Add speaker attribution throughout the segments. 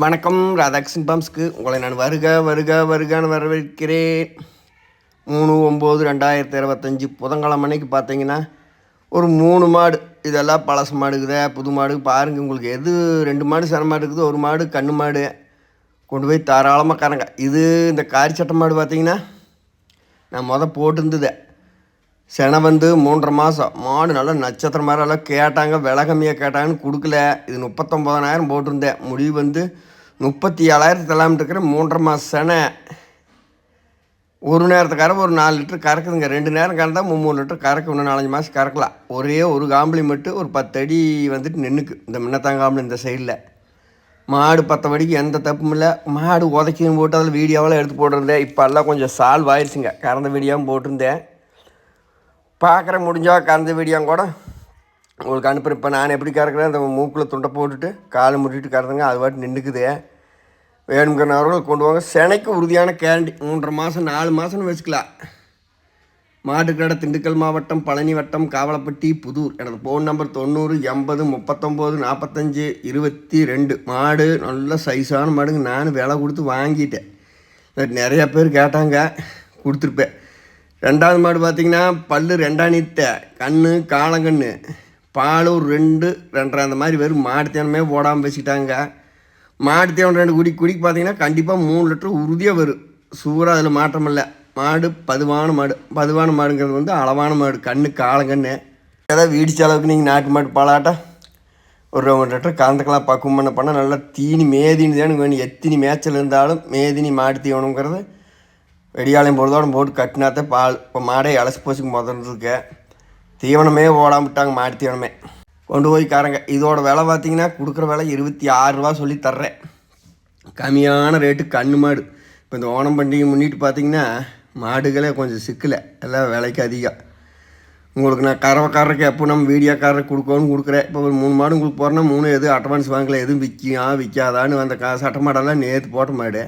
Speaker 1: வணக்கம் ராதாகிருஷ்ணன் பம்ஸ்க்கு. உங்களை நான் வருக வருக வருகான்னு வரவேற்கிறேன். மூணு ஒம்பது ரெண்டாயிரத்தி இருபத்தஞ்சி புதன்கிழமை அன்னைக்கு பார்த்தீங்கன்னா ஒரு மூணு மாடு. இதெல்லாம் பழசு மாடுக்குதே புது மாடு. பாருங்கள் உங்களுக்கு எது ரெண்டு மாடு சிரமமாக மாடு இருக்குது ஒரு மாடு கண்ணு மாடு. கொண்டு போய் தாராளமாக கரங்க இது இந்த காரி சட்டை மாடு பார்த்தீங்கன்னா நான் மொதல் போட்டிருந்தது. செனை வந்து மூன்றரை மாதம் மாடு நல்லா நட்சத்திரம் மாதிரி எல்லாம் கேட்டாங்க விலை கம்மியாக கேட்டாங்கன்னு கொடுக்கல. இது முப்பத்தொம்போதனாயிரம் போட்டிருந்தேன். முடிவு வந்து முப்பத்தி ஏழாயிரத்தி தள்ளாமல் மூன்றரை மாதம் செனை. ஒரு நேரத்துக்கார ஒரு நாலு லிட்டர் கறக்குதுங்க. ரெண்டு நேரம் கறந்தால் மூணு லிட்டர் கறக்கு இன்னும் நாலஞ்சு மாதம் கறக்கலாம். ஒரே ஒரு காம்பளி மட்டும் ஒரு பத்து அடி வந்துட்டு நின்றுக்கு இந்த மின்னத்தாங்காம்பளி இந்த சைடில் மாடு பத்தபடிக்கு எந்த தப்பும் இல்லை. மாடு உதைக்கின்னு போட்டு அதில் வீடியோவெல்லாம் எடுத்து போட்டிருந்தேன். இப்போ எல்லாம் கொஞ்சம் சால்வ் ஆயிடுச்சுங்க கறந்த வீடியோவும் போட்டிருந்தேன். பார்க்குற முடிஞ்சா கலந்த வீடியோ கூட. உங்களுக்கு அனுப்புகிறேன் இப்போ நான் எப்படி கறக்குறேன்? அந்த மூக்கில் துண்டை போட்டுட்டு காலை முட்டிட்டு கறந்துங்க அது வாட்டி நின்றுக்குது வேணுங்கிறவர்கள் கொண்டு வாங்க. செனைக்கு உறுதியான கேரண்டி மூன்றரை மாதம் நாலு மாதம்னு வச்சுக்கலாம். மாட்டுக்கடை திண்டுக்கல் மாவட்டம் பழனி வட்டம் காவலப்பட்டி புதூர். எனது ஃபோன் நம்பர் தொண்ணூறு எண்பது முப்பத்தொம்போது நாற்பத்தஞ்சு இருபத்தி ரெண்டு. மாடு நல்ல சைஸான மாடுங்க. நான் விலை கொடுத்து வாங்கிட்டேன். நிறையா பேர் கேட்டாங்க கொடுத்துருப்பேன். ரெண்டாவது மாடு பார்த்தீங்கன்னா பல்லு ரெண்டாணித்த கண்ணு காலங்கண்ணு. பால் ஒரு ரெண்டு ரெண்டரை அந்த மாதிரி வெறும் மாடு தேனமே போடாமல் வச்சுக்கிட்டாங்க மாடு தேவன் ரெண்டு குடி குடிக்கு பார்த்தீங்கன்னா கண்டிப்பாக மூணு லிட்டர் உறுதியாக வரும். சூறாக அதில் மாற்றம் இல்லை. மாடு பதுவான மாடு. பதுவான மாடுங்கிறது வந்து அளவான மாடு. கண்ணு காலங்கண்ணு. ஏதாவது வீடு செலவுக்கு நீங்கள் நாட்டு மாடு பாலாட்டம் ஒரு ரெண்டு லிட்டர் கலந்துக்கலாம். பக்குவம் பண்ண பண்ணால் நல்லா தீனி மேதினி தான் வேணும். எத்தினி மேய்ச்சல் இருந்தாலும் மேதினி மாடு தீவனங்கிறது வெடியாலையும் பொழுதோட போட்டு கட்டினாத்த பால். இப்போ மாடே அலசி போச்சுக்கு முதல்ல தீவனமே ஓடாம விட்டாங்க மாடு தீவனமே. கொண்டு போய் காரங்க. இதோட விலை பார்த்தீங்கன்னா கொடுக்குற விலை இருபத்தி ஆறு ரூபா சொல்லி தர்றேன். கம்மியான ரேட்டு கண்ணு மாடு. இப்போ இந்த ஓணம் பண்டிகை முன்னிட்டு பார்த்தீங்கன்னா மாடுகளே கொஞ்சம் சிக்கலை. எல்லாம் விலைக்கு அதிகம். உங்களுக்கு நான் கறவைக்காரருக்கு எப்போ நம்ம வீடியோக்காரருக்கு கொடுக்கணும்னு கொடுக்குறேன். இப்போ ஒரு மூணு மாடு உங்களுக்கு போகிறேன்னா மூணு எதுவும் அட்வான்ஸ் வாங்கலை. எதுவும் விற்கியா விற்காதான்னு அந்த கா சட்டமாடெல்லாம் நேற்று போட்ட மாடு.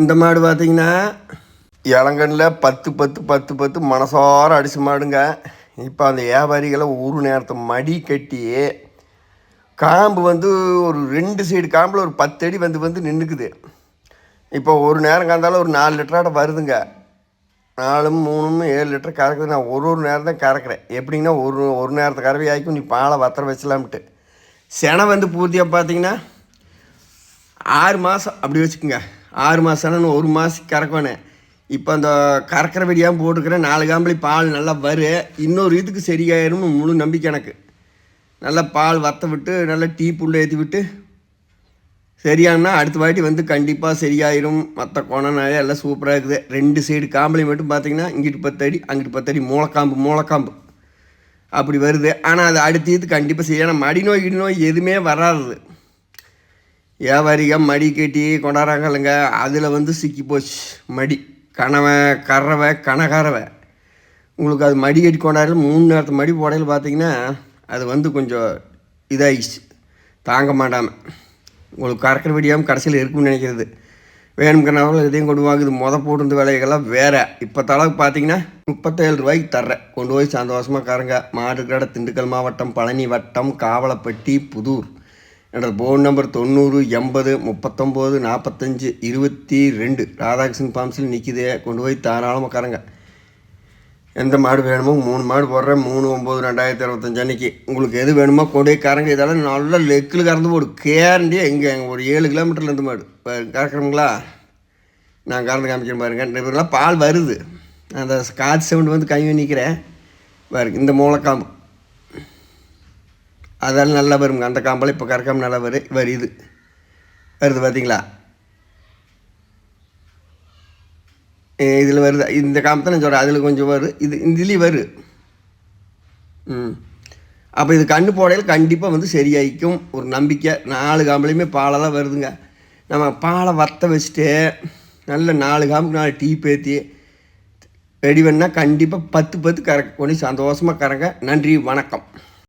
Speaker 1: இந்த மாடு பார்த்தீங்கன்னா இளங்கனில் பத்து பத்து பத்து பத்து மனசார அடிச்சு மாடுங்க. இப்போ அந்த வியாபாரிகளை ஒரு நேரத்தை மடி கட்டி காம்பு வந்து ஒரு ரெண்டு சைடு காம்பில் ஒரு பத்து அடி வந்து வந்து நின்றுக்குது இப்போ ஒரு நேரம் கந்தாலும் ஒரு நாலு லிட்டராட வருதுங்க. நாலும் மூணும் ஏழு லிட்டர் கறக்குது. நான் ஒரு ஒரு நேரம் தான் கறக்குறேன். எப்படிங்கன்னா ஒரு ஒரு நேரத்தை கறவை ஆகிக்கும் நீ பாலை வத்திர வச்சலாம்ட்டு செனை வந்து பூர்த்தியாக பார்த்தீங்கன்னா ஆறு மாதம் அப்படி வச்சுக்கோங்க. ஆறு மாதம்னு ஒரு மாதம் கறக்கணும் இப்போ அந்த கறக்கிற வெடியாமல் போட்டுக்கிறேன். நாலு காம்பளி பால் நல்லா வரும் இன்னொரு இதுக்கு சரியாயிரும்னு முழு நம்பிக்கை எனக்கு. நல்லா பால் வத்த விட்டு நல்லா டீ புல்ல ஏற்றி விட்டு சரியானா அடுத்த வாட்டி வந்து கண்டிப்பாக சரியாயிரும். மற்ற கோணனாலே எல்லாம் சூப்பராக இருக்குது. ரெண்டு சைடு காம்பளி மட்டும் பார்த்தீங்கன்னா இங்கிட்டு பத்தடி அங்கிட்டு பத்தடி மூளைக்காம்பு மூளைக்காம்பு. அப்படி வருது. ஆனால் அது அடுத்த இது கண்டிப்பாக சரியான மடி நோய் நோய் எதுவுமே வராது. வியாபாரிக மடி கட்டி கொண்டாடுறாங்கல்லைங்க. அதில் வந்து சிக்கி போச்சு. மடி. கனவை கறவை கனகறவை. உங்களுக்கு அது மடி கட்டி கொண்டாடுறது மூணு நேரத்து மடி போடையில் பார்த்தீங்கன்னா அது வந்து கொஞ்சம் இதாகிடுச்சு தாங்க மாட்டாமல் உங்களுக்கு கறக்கிற விடியாமல் கடைசியில் இருக்கும்னு நினைக்கிறது. வேணுங்கிறனால இதையும் கொண்டு வாங்குது. மொத போட்டு விலைகள்லாம் வேறு. இப்போ தளவுக்கு பார்த்தீங்கன்னா முப்பத்தேழு ரூபாய்க்கு தர்றேன் கொண்டு போய் சந்தோஷமாக கறங்க. மாடுக்கடை திண்டுக்கல் மாவட்டம் பழனி வட்டம் காவலப்பட்டி புதூர். எனது ஃபோன் நம்பர் தொண்ணூறு எண்பது முப்பத்தொம்போது நாற்பத்தஞ்சு இருபத்தி ரெண்டு. ராதாகிருஷ்ணன் ஃபார்ம்ஸில் நிற்கிதே கொண்டு போய் தாராளமாக கரங்க எந்த மாடு வேணுமோ மூணு மாடு போடுறேன். மூணு ஒம்பது ரெண்டாயிரத்தி இருபத்தஞ்சு அன்னைக்கு. உங்களுக்கு எது வேணுமோ கொண்டு போய் கரங்க இதெல்லாம் நல்லா லெக்கில் கறந்து போடு. கேரண்டியாக எங்கே? ஒரு ஏழு கிலோமீட்டர்லேருந்து மாடு. இப்போ கறக்குறோங்களா? நான் கறந்து காமிக்கிறேன் பாருங்க. இதெல்லாம் பால் வருது. அந்த காற்று சவுண்டு வந்து கை நிற்கிறேன் பாருங்க இந்த மூளைக்காம்பு. அதெல்லாம் நல்லா வருங்க அந்த காம்பெல்லாம் இப்போ கறக்காமல் நல்லா வரும் வருது வருது பார்த்தீங்களா இதில் வருது. இந்த காம்பத்தை நான் சொல்கிறேன் அதில் கொஞ்சம் வரும் இது இதுலேயும் வரும் ம். அப்போ இது கண்ணு போடையில் கண்டிப்பாக வந்து சரியாயிக்கும். ஒரு நம்பிக்கை. நாலு காம்புலையுமே பாலை தான் வருதுங்க. நம்ம பாலை வத்த வச்சுட்டு நல்ல நாலு காம்புக்கு நாலு டீ பேத்தி ரெடி பண்ணால் கண்டிப்பாக பத்து பத்து கறக்க கொண்டு சந்தோஷமாக கறங்க. நன்றி வணக்கம்.